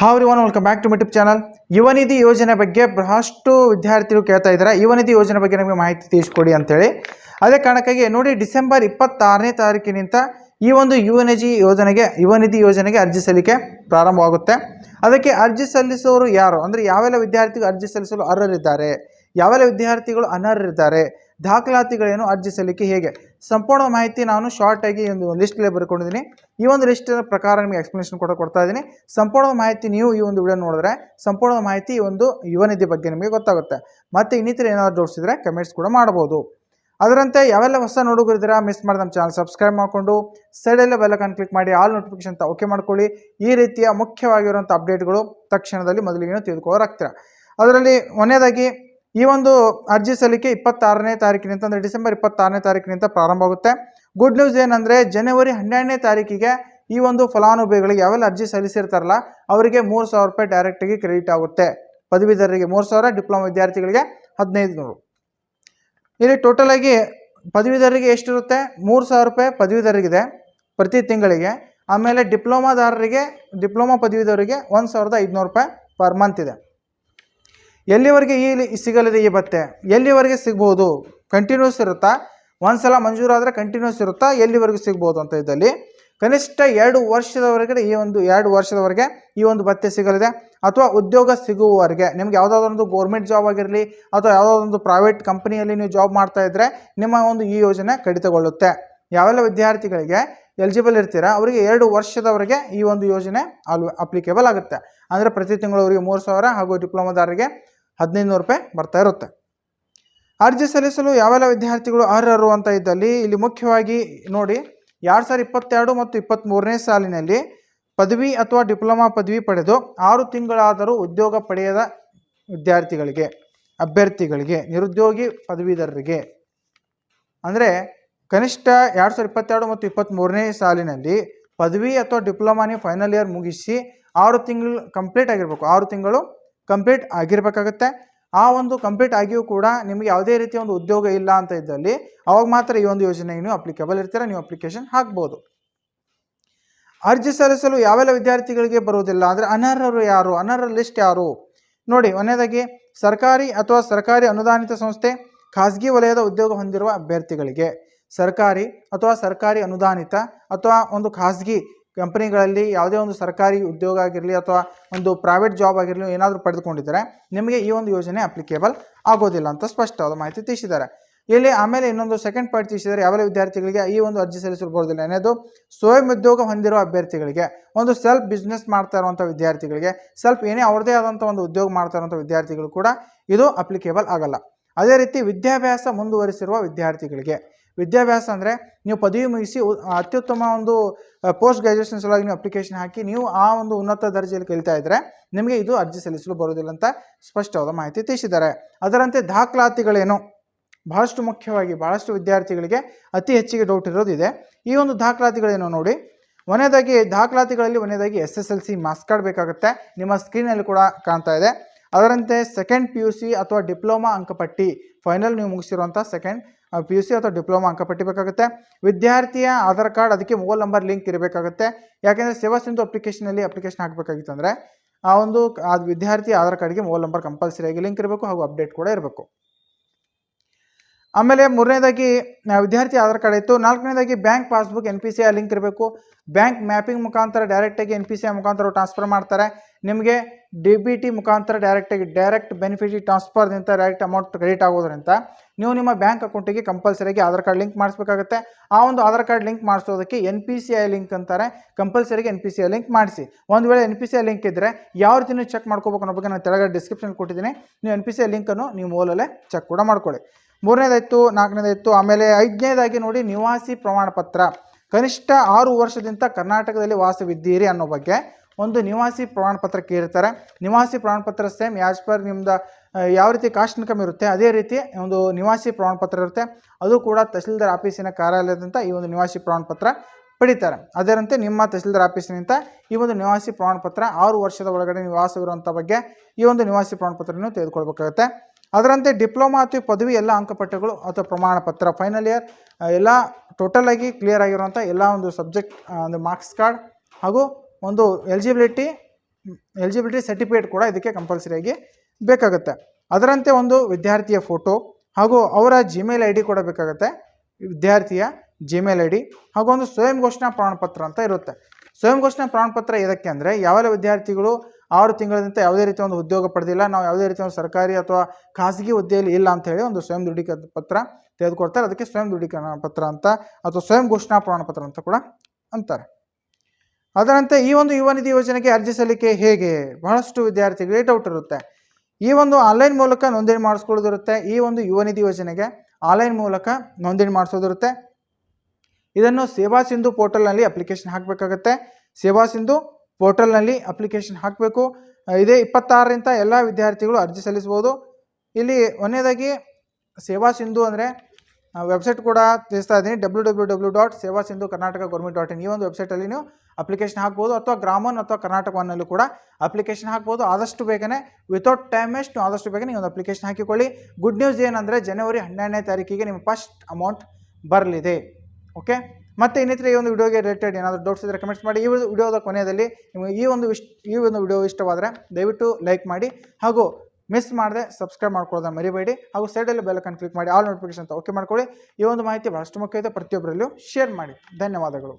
Hi everyone welcome back to YouTube channel Yuvanidhi ಯೋಜನೆ ಬಗ್ಗೆ ಬಹಳಷ್ಟು ವಿದ್ಯಾರ್ಥಿಗಳು ಕೇಳ್ತಾ ಇದ್ದಾರೆ. ಯುವನಿಧಿ ಯೋಜನೆ ಬಗ್ಗೆ ನಮಗೆ ಮಾಹಿತಿ ತಿಳಿಸ್ಕೊಡಿ ಅಂತೇಳಿ. ಅದೇ ಕಾರಣಕ್ಕಾಗಿ ನೋಡಿ ಡಿಸೆಂಬರ್ ಇಪ್ಪತ್ತಾರನೇ ತಾರೀಕಿನಿಂದ ಈ ಒಂದು ಯುವನಿಧಿ ಯೋಜನೆಗೆ ಯುವನಿಧಿ ಯೋಜನೆಗೆ ಅರ್ಜಿ ಸಲ್ಲಿಕೆ ಪ್ರಾರಂಭವಾಗುತ್ತೆ. ಅದಕ್ಕೆ ಅರ್ಜಿ ಸಲ್ಲಿಸುವವರು ಯಾರು? ಅಂದರೆ ಯಾವೆಲ್ಲ ವಿದ್ಯಾರ್ಥಿಗಳು ಅರ್ಜಿ ಸಲ್ಲಿಸಲು ಅರ್ಹರಿದ್ದಾರೆ? ಯಾವೆಲ್ಲ ವಿದ್ಯಾರ್ಥಿಗಳು ಅನರ್ಹರಿದ್ದಾರೆ? ದಾಖಲಾತಿಗಳೇನು ಅರ್ಜಿ ಸಲ್ಲಿಕೆ ಹೇಗೆ? ಸಂಪೂರ್ಣ ಮಾಹಿತಿ ನಾನು ಶಾರ್ಟಾಗಿ ಒಂದು ಲಿಸ್ಟ್ಲೇ ಬರ್ಕೊಂಡಿದ್ದೀನಿ. ಈ ಒಂದು ಲಿಸ್ಟಿನ ಪ್ರಕಾರ ನಿಮಗೆ ಎಕ್ಸ್ಪ್ಲನೇಷನ್ ಕೂಡ ಕೊಡ್ತಾ ಇದ್ದೀನಿ. ಸಂಪೂರ್ಣ ಮಾಹಿತಿ ನೀವು ಈ ಒಂದು ವಿಡಿಯೋ ನೋಡಿದ್ರೆ ಸಂಪೂರ್ಣ ಮಾಹಿತಿ ಈ ಒಂದು ಯುವನಿಧಿ ಬಗ್ಗೆ ನಿಮಗೆ ಗೊತ್ತಾಗುತ್ತೆ. ಮತ್ತು ಇನ್ನಿತರ ಏನಾದರೂ ಇದ್ದರೆ ಕಮೆಂಟ್ಸ್ ಕೂಡ ಮಾಡ್ಬೋದು ಅದರಂತೆ ಯಾವೆಲ್ಲ ಹೊಸ ನೋಡುಗರಿದ್ದೀರಾ ಮಿಸ್ ಮಾಡಿ ನಮ್ಮ ಚಾನಲ್ ಸಬ್ಸ್ಕ್ರೈಬ್ ಮಾಡಿಕೊಂಡು ಸೈಡಲ್ಲೇ ಬೆಲ್ಲಕನ್ ಕ್ಲಿಕ್ ಮಾಡಿ ಆಲ್ ನೋಟಿಫಿಕೇಶನ್ ಅಂತ ಓಕೆ ಮಾಡ್ಕೊಳ್ಳಿ. ಈ ರೀತಿಯ ಮುಖ್ಯವಾಗಿರುವಂಥ ಅಪ್ಡೇಟ್ಗಳು ತಕ್ಷಣದಲ್ಲಿ ಮೊದಲಿಗೆ ತಿಳ್ಕೊಳ್ಳೋರಾಗ್ತೀರಾ ಅದರಲ್ಲಿ ಕೊನೆಯದಾಗಿ ಈ ಒಂದು ಅರ್ಜಿ ಸಲ್ಲಿಕೆ ಇಪ್ಪತ್ತಾರನೇ ತಾರೀಕಿನಿಂದ, ಅಂದರೆ ಡಿಸೆಂಬರ್ ಇಪ್ಪತ್ತಾರನೇ ತಾರೀಕಿನಿಂದ ಪ್ರಾರಂಭ ಆಗುತ್ತೆ. ಗುಡ್ ನ್ಯೂಸ್ ಏನಂದರೆ, ಜನವರಿ ಹನ್ನೆರಡನೇ ತಾರೀಕಿಗೆ ಈ ಒಂದು ಫಲಾನುಭವಿಗಳಿಗೆ ಯಾವೆಲ್ಲ ಅರ್ಜಿ ಸಲ್ಲಿಸಿರ್ತಾರಲ್ಲ, ಅವರಿಗೆ ಮೂರು ಸಾವಿರ ರೂಪಾಯಿ ಡೈರೆಕ್ಟಾಗಿ ಕ್ರೆಡಿಟ್ ಆಗುತ್ತೆ. ಪದವೀಧರರಿಗೆ ಮೂರು ಸಾವಿರ ಡಿಪ್ಲೊಮಾ ವಿದ್ಯಾರ್ಥಿಗಳಿಗೆ ಹದಿನೈದು ನೂರು ಇಲ್ಲಿ ಟೋಟಲಾಗಿ ಪದವೀಧರರಿಗೆ ಎಷ್ಟಿರುತ್ತೆ? ಮೂರು ಸಾವಿರ ರೂಪಾಯಿ ಪದವೀಧರರಿಗಿದೆ ಪ್ರತಿ ತಿಂಗಳಿಗೆ. ಆಮೇಲೆ ಡಿಪ್ಲೊಮಾದಾರರಿಗೆ ಡಿಪ್ಲೊಮಾ ಪದವೀಧರಿಗೆ ಒಂದು ಸಾವಿರದ ಐದುನೂರು ರೂಪಾಯಿ ಪರ್ ಮಂತ್ ಇದೆ. ಎಲ್ಲಿವರೆಗೆ ಈ ಸಿಗಲಿದೆ ಈ ಭತ್ತೆ ಎಲ್ಲಿವರೆಗೆ ಸಿಗ್ಬೋದು? ಕಂಟಿನ್ಯೂಸ್ ಇರುತ್ತಾ? ಒಂದು ಸಲ ಮಂಜೂರಾದರೆ ಕಂಟಿನ್ಯೂಸ್ ಇರುತ್ತಾ? ಎಲ್ಲಿವರೆಗೂ ಸಿಗ್ಬೋದು ಅಂತ ಇದ್ದಲ್ಲಿ? ಕನಿಷ್ಠ ಎರಡು ವರ್ಷದವರೆಗೆ ಈ ಒಂದು ಎರಡು ವರ್ಷದವರೆಗೆ ಈ ಒಂದು ಭತ್ತೆ ಸಿಗಲಿದೆ. ಅಥವಾ ಉದ್ಯೋಗ ಸಿಗುವವರೆಗೆ, ನಿಮ್ಗೆ ಯಾವುದಾದ್ರೊಂದು ಗೌರ್ಮೆಂಟ್ ಜಾಬ್ ಆಗಿರಲಿ, ಅಥವಾ ಯಾವುದಾದ್ರೊಂದು ಪ್ರೈವೇಟ್ ಕಂಪನಿಯಲ್ಲಿ ನೀವು ಜಾಬ್ ಮಾಡ್ತಾ ಇದ್ದರೆ ನಿಮ್ಮ ಒಂದು ಈ ಯೋಜನೆ ಕಡಿತಗೊಳ್ಳುತ್ತೆ. ಯಾವೆಲ್ಲ ವಿದ್ಯಾರ್ಥಿಗಳಿಗೆ ಎಲಿಜಿಬಲ್ ಇರ್ತೀರಾ, ಅವರಿಗೆ ಎರಡು ವರ್ಷದವರೆಗೆ ಈ ಒಂದು ಯೋಜನೆ ಅಲ್ ಅಪ್ಲಿಕೇಬಲ್ ಆಗುತ್ತೆ. ಅಂದರೆ ಪ್ರತಿ ತಿಂಗಳು ಅವರಿಗೆ ಮೂರು ಸಾವಿರ ಹಾಗೂ ಡಿಪ್ಲೊಮಾದಾರರಿಗೆ ಹದಿನೈದು ನೂರು ರೂಪಾಯಿ ಬರ್ತಾ ಇರುತ್ತೆ. ಅರ್ಜಿ ಸಲ್ಲಿಸಲು ಯಾವೆಲ್ಲ ವಿದ್ಯಾರ್ಥಿಗಳು ಅರ್ಹರು ಅಂತ ಇದ್ದಲ್ಲಿ ಇಲ್ಲಿ ಮುಖ್ಯವಾಗಿ ನೋಡಿ ಎರಡು ಸಾವಿರದ ಇಪ್ಪತ್ತೆರಡು ಮತ್ತು ಇಪ್ಪತ್ತ್ಮೂರನೇ ಸಾಲಿನಲ್ಲಿ ಪದವಿ ಅಥವಾ ಡಿಪ್ಲೊಮಾ ಪದವಿ ಪಡೆದು ಆರು ತಿಂಗಳಾದರೂ ಉದ್ಯೋಗ ಪಡೆಯದ ವಿದ್ಯಾರ್ಥಿಗಳಿಗೆ, ಅಭ್ಯರ್ಥಿಗಳಿಗೆ, ನಿರುದ್ಯೋಗಿ ಪದವೀಧರರಿಗೆ. ಅಂದರೆ ಕನಿಷ್ಠ ಎರಡು ಸಾವಿರದ ಇಪ್ಪತ್ತೆರಡು ಮತ್ತು ಇಪ್ಪತ್ತ್ಮೂರನೇ ಸಾಲಿನಲ್ಲಿ ಪದವಿ ಅಥವಾ ಡಿಪ್ಲೊಮಾನಿ ಫೈನಲ್ ಇಯರ್ ಮುಗಿಸಿ ಆರು ತಿಂಗಳು ಕಂಪ್ಲೀಟ್ ಆಗಿರಬೇಕು. ಆರು ತಿಂಗಳು ಕಂಪ್ಲೀಟ್ ಆಗಿರಬೇಕಾಗತ್ತೆ. ಆ ಒಂದು ಕಂಪ್ಲೀಟ್ ಆಗಿಯೂ ಕೂಡ ನಿಮಗೆ ಯಾವುದೇ ರೀತಿಯ ಒಂದು ಉದ್ಯೋಗ ಇಲ್ಲ ಅಂತ ಇದ್ದಲ್ಲಿ ಅವಾಗ ಮಾತ್ರ ಈ ಒಂದು ಯೋಜನೆಗೆ ನೀವು ಅಪ್ಲಿಕೇಬಲ್ ಇರ್ತೀರ, ನೀವು ಅಪ್ಲಿಕೇಶನ್ ಹಾಕ್ಬೋದು. ಅರ್ಜಿ ಸಲ್ಲಿಸಲು ಯಾವೆಲ್ಲ ವಿದ್ಯಾರ್ಥಿಗಳಿಗೆ ಬರುವುದಿಲ್ಲ? ಅಂದರೆ ಅನರ್ಹರು ಯಾರು? ಅನರ್ಹ ಲಿಸ್ಟ್ ಯಾರು? ನೋಡಿ, ಒಂದನೇದಾಗಿ ಸರ್ಕಾರಿ ಅಥವಾ ಸರ್ಕಾರಿ ಅನುದಾನಿತ ಸಂಸ್ಥೆ ಖಾಸಗಿ ವಲಯದ ಉದ್ಯೋಗ ಹೊಂದಿರುವ ಅಭ್ಯರ್ಥಿಗಳಿಗೆ ಸರ್ಕಾರಿ ಅಥವಾ ಸರ್ಕಾರಿ ಅನುದಾನಿತ ಅಥವಾ ಒಂದು ಖಾಸಗಿ ಕಂಪನಿಗಳಲ್ಲಿ ಯಾವುದೇ ಒಂದು ಸರ್ಕಾರಿ ಉದ್ಯೋಗ ಆಗಿರಲಿ ಅಥವಾ ಒಂದು ಪ್ರೈವೇಟ್ ಜಾಬ್ ಆಗಿರಲಿ ಏನಾದರೂ ಪಡೆದುಕೊಂಡಿದ್ದಾರೆ, ನಿಮಗೆ ಈ ಒಂದು ಯೋಜನೆ ಅಪ್ಲಿಕೇಬಲ್ ಆಗೋದಿಲ್ಲ ಅಂತ ಸ್ಪಷ್ಟವಾದ ಮಾಹಿತಿ ತಿಳಿಸಿದ್ದಾರೆ. ಇಲ್ಲಿ ಆಮೇಲೆ ಇನ್ನೊಂದು ಸೆಕೆಂಡ್ ಪಾಯಿಂಟ್ ತಿಳಿಸಿದರೆ, ಯಾವೆಲ್ಲ ವಿದ್ಯಾರ್ಥಿಗಳಿಗೆ ಈ ಒಂದು ಅರ್ಜಿ ಸಲ್ಲಿಸಬಹುದಿಲ್ಲ ಅನ್ನೋದು, ಸ್ವಯಂ ಉದ್ಯೋಗ ಹೊಂದಿರುವ ಅಭ್ಯರ್ಥಿಗಳಿಗೆ, ಒಂದು ಸೆಲ್ಫ್ ಬಿಸ್ನೆಸ್ ಮಾಡ್ತಾ ಇರುವಂಥ ವಿದ್ಯಾರ್ಥಿಗಳಿಗೆ ಸೆಲ್ಫ್ ಏನೇ ಅವ್ರದ್ದೇ ಆದಂಥ ಒಂದು ಉದ್ಯೋಗ ಮಾಡ್ತಾ ಇರುವಂಥ ವಿದ್ಯಾರ್ಥಿಗಳು ಕೂಡ ಇದು ಅಪ್ಲಿಕೇಬಲ್ ಆಗಲ್ಲ. ಅದೇ ರೀತಿ ವಿದ್ಯಾಭ್ಯಾಸ ಮುಂದುವರಿಸಿರುವ ವಿದ್ಯಾರ್ಥಿಗಳಿಗೆ ವಿದ್ಯಾಭ್ಯಾಸ ಅಂದರೆ ನೀವು ಪದವಿ ಮುಗಿಸಿ ಅತ್ಯುತ್ತಮ ಒಂದು ಪೋಸ್ಟ್ ಗ್ರ್ಯಾಜುಯೇಷನ್ ಸಲುವಾಗಿ ನೀವು ಅಪ್ಲಿಕೇಶನ್ ಹಾಕಿ ನೀವು ಆ ಒಂದು ಉನ್ನತ ದರ್ಜೆಯಲ್ಲಿ ಕಲಿತಾ ಇದ್ದರೆ ನಿಮಗೆ ಇದು ಅರ್ಜಿ ಸಲ್ಲಿಸಲು ಬರೋದಿಲ್ಲ ಅಂತ ಸ್ಪಷ್ಟವಾದ ಮಾಹಿತಿ ತಿಳಿಸಿದ್ದಾರೆ. ಅದರಂತೆ ದಾಖಲಾತಿಗಳೇನು? ಬಹಳಷ್ಟು ಮುಖ್ಯವಾಗಿ ಬಹಳಷ್ಟು ವಿದ್ಯಾರ್ಥಿಗಳಿಗೆ ಅತಿ ಹೆಚ್ಚಿಗೆ ಡೌಟ್ ಇರೋದಿದೆ ಈ ಒಂದು ದಾಖಲಾತಿಗಳೇನು ನೋಡಿ? ಒನೇದಾಗಿ ದಾಖಲಾತಿಗಳಲ್ಲಿ ಒನೇದಾಗಿ S S L C marks card ಬೇಕಾಗುತ್ತೆ. ನಿಮ್ಮ ಸ್ಕ್ರೀನಲ್ಲಿ ಕೂಡ ಕಾಣ್ತಾ ಇದೆ. ಅದರಂತೆ ಸೆಕೆಂಡ್ ಪಿ ಯು ಸಿ ಅಥವಾ ಡಿಪ್ಲೊಮಾ ಅಂಕಪಟ್ಟಿ ಫೈನಲ್ ನೀವು ಮುಗಿಸಿರುವಂಥ ಸೆಕೆಂಡ್ ಪಿ ಯು ಸಿ ಅಥವಾ ಡಿಪ್ಲೊಮಾ ಅಂಕ ಬೇಕಾಗುತ್ತೆ ವಿದ್ಯಾರ್ಥಿಯ ಆಧಾರ್ ಕಾರ್ಡ್, ಅದಕ್ಕೆ ಮೊಬೈಲ್ ನಂಬರ್ ಲಿಂಕ್ ಇರಬೇಕಾಗುತ್ತೆ. ಯಾಕೆಂದರೆ ಸೇವಾ ಸಿಂಧು ಅಪ್ಲಿಕೇಶನಲ್ಲಿ ಅಪ್ಲಿಕೇಶನ್ ಹಾಕಬೇಕಾಗಿತ್ತು ಅಂದರೆ, ಆ ಒಂದು ವಿದ್ಯಾರ್ಥಿ ಆಧಾರ್ ಕಾರ್ಡ್ಗೆ ಮೊಬೈಲ್ ನಂಬರ್ ಕಂಪಲ್ಸರಿಯಾಗಿ ಲಿಂಕ್ ಇರಬೇಕು ಹಾಗೂ ಅಪ್ಡೇಟ್ ಕೂಡ ಇರಬೇಕು. ಆಮೇಲೆ ಮೂರನೇದಾಗಿ ವಿದ್ಯಾರ್ಥಿ ಆಧಾರ್ ಕಾರ್ಡ್ ಇತ್ತು. ನಾಲ್ಕನೇದಾಗಿ bank passbook, N P C I link ಇರಬೇಕು. ಬ್ಯಾಂಕ್ ಮ್ಯಾಪಿಂಗ್ ಮುಖಾಂತರ ಡೈರೆಕ್ಟಾಗಿ ಎನ್ ಪಿ ಸಿ ಐ ಮುಖಾಂತರ ಟ್ರಾನ್ಸ್ಫರ್ ಮಾಡ್ತಾರೆ. ನಿಮಗೆ ಡಿ ಬಿ ಟಿ ಮುಖಾಂತರ ಡೈರೆಕ್ಟಾಗಿ ಡೈರೆಕ್ಟ್ ಬೆನಿಫಿಟ್ ಟ್ರಾನ್ಸ್ಫರ್ದಿಂದ ಡೈರೆಕ್ಟ್ ಅಮೌಂಟ್ ಕ್ರೆಡಿಟ್ ಆಗೋದ್ರಿಂದ ನೀವು ನಿಮ್ಮ ಬ್ಯಾಂಕ್ ಅಕೌಂಟಿಗೆ ಕಂಪಲ್ಸರಿಯಾಗಿ ಆಧಾರ್ ಕಾರ್ಡ್ ಲಿಂಕ್ ಮಾಡಿಸ್ಬೇಕಾಗುತ್ತೆ. ಆ ಒಂದು Aadhaar card link ಮಾಡಿಸೋದಕ್ಕೆ N P C I link ಅಂತಾರೆ. ಕಂಪಲ್ಸರಿಗೆ N P C I link ಮಾಡಿಸಿ. ಒಂದು ವೇಳೆ N P C I link ಇದ್ದರೆ ಯಾವ ರೀತಿ ಚೆಕ್ ಮಾಡ್ಕೋಬೇಕು ಅನ್ನೋ ಬಗ್ಗೆ ನಾನು ತೆಳಗಡೆ ಡಿಸ್ಕ್ರಿಪ್ಷನ್ ಕೊಟ್ಟಿದ್ದೀನಿ. ನೀವು ಎನ್ ಪಿ ಸಿ ಐ ಲಿಂಕನ್ನು ನೀವು ಓಲಲ್ಲೇ ಚೆಕ್ ಕೂಡ ಮಾಡ್ಕೊಳ್ಳಿ. ಮೂರನೇದಾಯಿತು, ನಾಲ್ಕನೇದಾಯಿತು, ಆಮೇಲೆ ಐದನೇದಾಗಿ ನೋಡಿ ನಿವಾಸಿ ಪ್ರಮಾಣ ಪತ್ರ. ಕನಿಷ್ಠ ಆರು ವರ್ಷದಿಂದ ಕರ್ನಾಟಕದಲ್ಲಿ ವಾಸವಿದ್ದೀರಿ ಅನ್ನೋ ಬಗ್ಗೆ ಒಂದು ನಿವಾಸಿ ಪ್ರಮಾಣ ಪತ್ರ ಕೇಳಿರ್ತಾರೆ ನಿವಾಸಿ ಪ್ರಮಾಣ ಪತ್ರ ಸೇಮ್ ಆ್ಯಸ್ ಪರ್ ನಿಮ್ದು ಯಾವ ರೀತಿ ಕಾಸ್ಟ್ ಇನ್ಕಮ್ ಇರುತ್ತೆ, ಅದೇ ರೀತಿ ಒಂದು ನಿವಾಸಿ ಪ್ರಮಾಣ ಪತ್ರ ಇರುತ್ತೆ. ಅದು ಕೂಡ ತಹಸೀಲ್ದಾರ್ ಆಫೀಸಿನ ಕಾರ್ಯಾಲಯದಿಂದ ಈ ಒಂದು ನಿವಾಸಿ ಪ್ರಮಾಣ ಪತ್ರ ಪಡಿತಾರೆ. ಅದರಂತೆ ನಿಮ್ಮ ತಹಸೀಲ್ದಾರ್ ಆಫೀಸಿನಿಂದ ಈ ಒಂದು ನಿವಾಸಿ ಪ್ರಮಾಣ ಪತ್ರ ಆರು ವರ್ಷದ ಒಳಗಡೆ ನಿವಾಸವಿರುವಂಥ ಬಗ್ಗೆ ಈ ಒಂದು ನಿವಾಸಿ ಪ್ರಮಾಣ ಪತ್ರ ನೀವು ತೆಗೆದುಕೊಳ್ಬೇಕಾಗುತ್ತೆ. ಅದರಂತೆ ಡಿಪ್ಲೊಮಾ ಅಥವಾ ಪದವಿ ಎಲ್ಲ ಅಂಕಪಟ್ಟಗಳು ಅಥವಾ ಪ್ರಮಾಣ ಪತ್ರ. ಫೈನಲ್ ಇಯರ್ ಎಲ್ಲ ಟೋಟಲ್ ಆಗಿ ಕ್ಲಿಯರ್ ಆಗಿರುವಂಥ ಎಲ್ಲ ಒಂದು ಸಬ್ಜೆಕ್ಟ್ ಒಂದು ಮಾರ್ಕ್ಸ್ ಕಾರ್ಡ್ ಹಾಗೂ ಒಂದು ಎಲಿಜಿಬಿಲಿಟಿ ಎಲಿಜಿಬಿಲಿಟಿ ಸರ್ಟಿಫಿಕೇಟ್ ಕೂಡ ಇದಕ್ಕೆ ಕಂಪಲ್ಸರಿಯಾಗಿ ಬೇಕಾಗುತ್ತೆ. ಅದರಂತೆ ಒಂದು ವಿದ್ಯಾರ್ಥಿಯ ಫೋಟೋ ಹಾಗೂ ಅವರ ಜಿಮೇಲ್ ಐ ಡಿ ಕೂಡ ಬೇಕಾಗುತ್ತೆ. ವಿದ್ಯಾರ್ಥಿಯ ಜಿಮೇಲ್ ಐ ಡಿ ಹಾಗೂ ಒಂದು ಸ್ವಯಂ ಘೋಷಣಾ ಪ್ರಮಾಣಪತ್ರ ಅಂತ ಇರುತ್ತೆ. ಸ್ವಯಂ ಘೋಷಣಾ ಪ್ರಮಾಣಪತ್ರ ಇದಕ್ಕೆ ಅಂದರೆ ಯಾವೆಲ್ಲ ವಿದ್ಯಾರ್ಥಿಗಳು ಆರು ತಿಂಗಳಿಂದ ಯಾವುದೇ ರೀತಿಯ ಒಂದು ಉದ್ಯೋಗ ಪಡೆದಿಲ್ಲ. ನಾವು ಯಾವುದೇ ರೀತಿಯ ಒಂದು ಸರ್ಕಾರಿ ಅಥವಾ ಖಾಸಗಿ ಹುದ್ದೆಯಲ್ಲಿ ಇಲ್ಲ ಅಂತ ಹೇಳಿ ಒಂದು ಸ್ವಯಂ ದೃಢೀಕರಣ ಪತ್ರ ತೆಗೆದುಕೊಡ್ತಾರೆ. ಅದಕ್ಕೆ ಸ್ವಯಂ ದೃಢೀಕರಣ ಪತ್ರ ಅಂತ ಅಥವಾ ಸ್ವಯಂ ಘೋಷಣಾ ಪ್ರಮಾಣ ಪತ್ರ ಅಂತ ಕೂಡ ಅಂತಾರೆ. ಅದರಂತೆ ಈ ಒಂದು ಯುವ ನಿಧಿ ಯೋಜನೆಗೆ ಅರ್ಜಿ ಸಲ್ಲಿಕೆ ಹೇಗೆ? ಬಹಳಷ್ಟು ವಿದ್ಯಾರ್ಥಿಗಳಿಗೆ ಡೌಟ್ ಇರುತ್ತೆ. ಈ ಒಂದು ಆನ್ಲೈನ್ ಮೂಲಕ ನೋಂದಣಿ ಮಾಡಿಸ್ಕೊಳ್ಳೋದಿರುತ್ತೆ. ಈ ಒಂದು ಯುವ ನಿಧಿ ಯೋಜನೆಗೆ ಆನ್ಲೈನ್ ಮೂಲಕ ನೋಂದಣಿ ಮಾಡಿಸೋದಿರುತ್ತೆ. ಇದನ್ನು ಸೇವಾ ಸಿಂಧು ಪೋರ್ಟಲ್ನಲ್ಲಿ ಅಪ್ಲಿಕೇಶನ್ ಹಾಕಬೇಕಾಗತ್ತೆ. ಸೇವಾ ಸಿಂಧು ಪೋರ್ಟಲ್ನಲ್ಲಿ ಅಪ್ಲಿಕೇಶನ್ ಹಾಕಬೇಕು. ಇದೇ ಇಪ್ಪತ್ತಾರರಿಂದ ಎಲ್ಲ ವಿದ್ಯಾರ್ಥಿಗಳು ಅರ್ಜಿ ಸಲ್ಲಿಸ್ಬೋದು. ಇಲ್ಲಿ ಒಂದನೇದಾಗಿ ಸೇವಾ ಸಿಂಧು ಅಂದರೆ ವೆಬ್ಸೈಟ್ ಕೂಡ ತಿಳಿಸ್ತಾ ಇದ್ದೀನಿ. W W W dot Seva Sindhu Karnataka government dot in ಈ ಒಂದು ವೆಬ್ಸೈಟಲ್ಲಿ ನೀವು ಅಪ್ಲಿಕೇಶನ್ ಹಾಕ್ಬೋದು. ಅಥವಾ ಗ್ರಾಮನ್ ಅಥವಾ ಕರ್ನಾಟಕ ಒನ್ನಲ್ಲೂ ಕೂಡ ಅಪ್ಲಿಕೇಶನ್ ಹಾಕ್ಬೋದು. ಆದಷ್ಟು ಬೇಗನೆ ವಿತೌಟ್ ಟೈಮ್ ವೇಸ್ಟ್ ನೀವು ಆದಷ್ಟು ಬೇಗನೆ ನೀವು ಒಂದು ಅಪ್ಲಿಕೇಶನ್ ಹಾಕಿಕೊಳ್ಳಿ. ಗುಡ್ ನ್ಯೂಸ್ ಏನಂದರೆ, ಜನವರಿ ಹನ್ನೆರಡನೇ ತಾರೀಕಿಗೆ ನಿಮ್ಮ ಫಸ್ಟ್ ಅಮೌಂಟ್ ಬರಲಿದೆ. ಓಕೆ ಮತ್ತೆ ಇನ್ನಿತರ ಈ ಒಂದು ವಿಡಿಯೋಗೆ ರಿಲೇಟೆಡ್ ಏನಾದರೂ ಡೌಟ್ಸ್ ಇದ್ದರೆ ಕಮೆಂಟ್ಸ್ ಮಾಡಿ. ಈ ವಿಡಿಯೋದ ಕೊನೆಯಲ್ಲಿ ನಿಮಗೆ ಈ ಒಂದು ಈ ಒಂದು ವಿಡಿಯೋ ಇಷ್ಟವಾದರೆ ದಯವಿಟ್ಟು ಲೈಕ್ ಮಾಡಿ ಹಾಗೂ ಮಿಸ್ ಮಾಡದೆ ಸಬ್ಸ್ಕ್ರೈಬ್ ಮಾಡ್ಕೊಳ್ಳೋದನ್ನ ಮರಿಬೇಡಿ ಹಾಗೂ ಸೈಡಲ್ಲಿ ಬೆಲ್ಲಕನ್ನು ಕ್ಲಿಕ್ ಮಾಡಿ ಆಲ್ ನೋಟಿಫಿಕೇಶನ್ ಅಂತ ಓಕೆ ಮಾಡ್ಕೊಳ್ಳಿ. ಈ ಒಂದು ಮಾಹಿತಿ ಬಹಳಷ್ಟು ಮುಖ್ಯ ಇದೆ. ಪ್ರತಿಯೊಬ್ಬರಲ್ಲೂ ಶೇರ್ ಮಾಡಿ. ಧನ್ಯವಾದಗಳು.